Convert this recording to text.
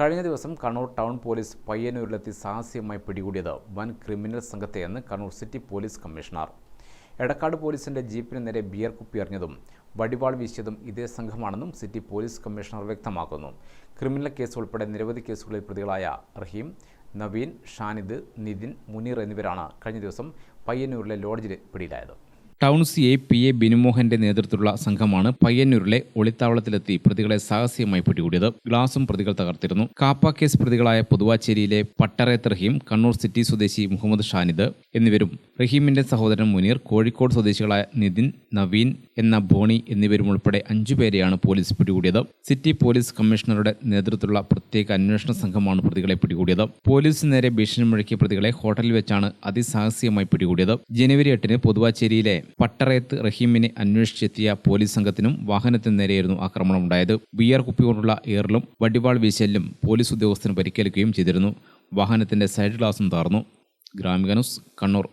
കഴിഞ്ഞ ദിവസം Kannur town police പയ്യന്നൂരിലെത്തി സാഹസ്യമായി പിടികൂടിയത് വൻ criminal സംഘത്തെയെന്ന് Kannur city police commissioner. Edakkad പോലീസിന്റെ ജീപ്പിന് നേരെ ബിയർ കുപ്പി എറിഞ്ഞതും വടിവാൾ വീശിയതും ഇതേ സംഘമാണെന്നും സിറ്റി പോലീസ് കമ്മീഷണർ വ്യക്തമാക്കുന്നു. ക്രിമിനൽ കേസ് ഉൾപ്പെടെ നിരവധി കേസുകളിൽ പ്രതികളായ റഹീം നവീൻ ഷാനിദ് നിതിൻ മുനീർ എന്നിവരാണ് കഴിഞ്ഞ ദിവസം പയ്യന്നൂരിലെ ലോഡ്ജിൽ പിടിയിലായത്. Town C A P A ബിനുമോഹന്റെ നേതൃത്വത്തിലുള്ള സംഘമാണ് പയ്യന്നൂരിലെ ഒളിത്താവളത്തിലെത്തി പ്രതികളെ സാഹസികമായി പിടികൂടിയത്. ഗ്ലാസും പ്രതികൾ തകർത്തിരുന്നു. കാപ്പ കേസ് പ്രതികളായ പുതുവാച്ചേരിയിലെ പട്ടറേത്ത് റഹീം കണ്ണൂർ സിറ്റി സ്വദേശി മുഹമ്മദ് ഷാനിദ് എന്നിവരും റഹീമിന്റെ സഹോദരൻ മുനീർ കോഴിക്കോട് സ്വദേശികളായ നിതിൻ നവീൻ എന്ന ബോണി എന്നിവരും ഉൾപ്പെടെ അഞ്ചുപേരെയാണ് പോലീസ് പിടികൂടിയത്. സിറ്റി പോലീസ് കമ്മീഷണറുടെ നേതൃത്വത്തിലുള്ള പ്രത്യേക അന്വേഷണ സംഘമാണ് പ്രതികളെ പിടികൂടിയത്. പോലീസിന് നേരെ ഭീഷണി മുഴക്കിയ പ്രതികളെ ഹോട്ടലിൽ വെച്ചാണ് അതിസാഹസികമായി പിടികൂടിയത്. ജനുവരി എട്ടിന് പൊതുവാച്ചേരിയിലെ പട്ടറയത്ത് റഹീമിനെ അന്വേഷിച്ചെത്തിയ പോലീസ് സംഘത്തിനും വാഹനത്തിന് നേരെയായിരുന്നു ആക്രമണം ഉണ്ടായത് ബിയർ കുപ്പി കൊണ്ടുള്ള ഏറിലും വടിവാൾ വീശലിലും പോലീസ് ഉദ്യോഗസ്ഥന് പരിക്കേൽക്കുകയും ചെയ്തിരുന്നു. വാഹനത്തിന്റെ സൈഡ് ഗ്ലാസും താർന്നു ഗ്രാമിക ന്യൂസ് കണ്ണൂർ.